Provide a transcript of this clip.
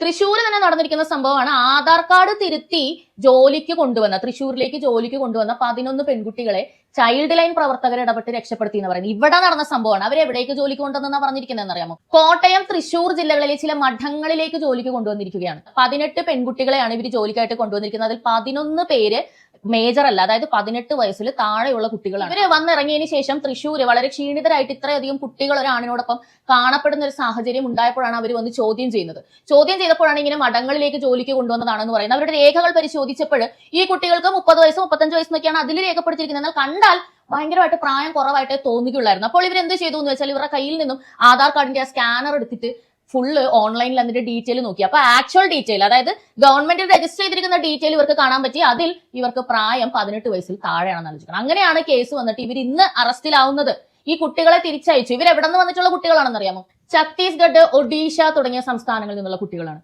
തൃശ്ശൂർ തന്നെ നടന്നിരിക്കുന്ന സംഭവമാണ് ആധാർ കാർഡ് തിരുത്തി ജോലിക്ക് കൊണ്ടുവന്ന തൃശ്ശൂരിലേക്ക് ജോലിക്ക് കൊണ്ടുവന്ന പതിനൊന്ന് പെൺകുട്ടികളെ ചൈൽഡ് ലൈൻ പ്രവർത്തകർ ഇടപെട്ട് രക്ഷപ്പെടുത്തി എന്ന് പറയുന്നത്. ഇവിടെ നടന്ന സംഭവമാണ്. അവർ എവിടേക്ക് ജോലിക്ക് കൊണ്ടുവന്നെന്നാ പറഞ്ഞിരിക്കുന്നതെന്ന് അറിയാമോ കോട്ടയം തൃശ്ശൂർ ജില്ലകളിലെ ചില മഠങ്ങളിലേക്ക് ജോലിക്ക് കൊണ്ടുവന്നിരിക്കുകയാണ്. പതിനെട്ട് പെൺകുട്ടികളെയാണ് ഇവർ ജോലിക്കായിട്ട് കൊണ്ടുവന്നിരിക്കുന്നത്. അതിൽ പതിനൊന്ന് പേര് മേജർ അല്ല. അതായത് പതിനെട്ട് വയസ്സിൽ താഴെയുള്ള കുട്ടികളാണ്. ഇവർ വന്നിറങ്ങിയതിന് ശേഷം തൃശ്ശൂര് വളരെ ക്ഷീണിതരായിട്ട് ഇത്രയധികം കുട്ടികൾ ഒരാണിനോടൊപ്പം കാണപ്പെടുന്ന ഒരു സാഹചര്യം ഉണ്ടായപ്പോഴാണ് അവർ വന്ന് ചോദ്യം ചെയ്യുന്നത്. ചോദ്യം ചെയ്തപ്പോഴാണ് ഇങ്ങനെ മഠങ്ങളിലേക്ക് ജോലിക്ക് കൊണ്ടുവന്നതാണെന്ന് പറയുന്നത്. അവരുടെ രേഖകൾ പരിശോധിച്ചപ്പോൾ ഈ കുട്ടികൾക്ക് മുപ്പത് വയസ്സ് മുപ്പത്തഞ്ച് വയസ്സെന്നൊക്കെയാണ് അതിൽ രേഖപ്പെടുത്തിയിരിക്കുന്നത്. എന്നാൽ കണ്ടാൽ ഭയങ്കരമായിട്ട് പ്രായം കുറവായിട്ടേ തോന്നുകയുള്ളായിരുന്നു. അപ്പോൾ ഇവർ എന്ത് ചെയ്തു എന്ന് വെച്ചാൽ ഇവരുടെ കയ്യിൽ നിന്നും ആധാർ കാർഡിന്റെ ആ സ്കാനർ എടുത്തിട്ട് ഫുള്ള് ഓൺലൈനിൽ അതിന്റെ ഡീറ്റെയിൽ നോക്കി. അപ്പൊ ആക്ച്വൽ ഡീറ്റെയിൽ അതായത് ഗവൺമെന്റ് രജിസ്റ്റർ ചെയ്തിരിക്കുന്ന ഡീറ്റെയിൽ ഇവർക്ക് കാണാൻ പറ്റി. അതിൽ ഇവർക്ക് പ്രായം പതിനെട്ട് വയസ്സിൽ താഴെയാണെന്ന് ആലോചിക്കണം. അങ്ങനെയാണ് കേസ് വന്നിട്ട് ഇവർ ഇന്ന് അറസ്റ്റിലാവുന്നത് ഈ കുട്ടികളെ തിരിച്ചയച്ചു. ഇവർ എവിടെ നിന്ന് വന്നിട്ടുള്ള കുട്ടികളാണെന്ന് അറിയാമോ? ഛത്തീസ്ഗഡ് ഒഡീഷ തുടങ്ങിയ സംസ്ഥാനങ്ങളിൽ നിന്നുള്ള കുട്ടികളാണ്.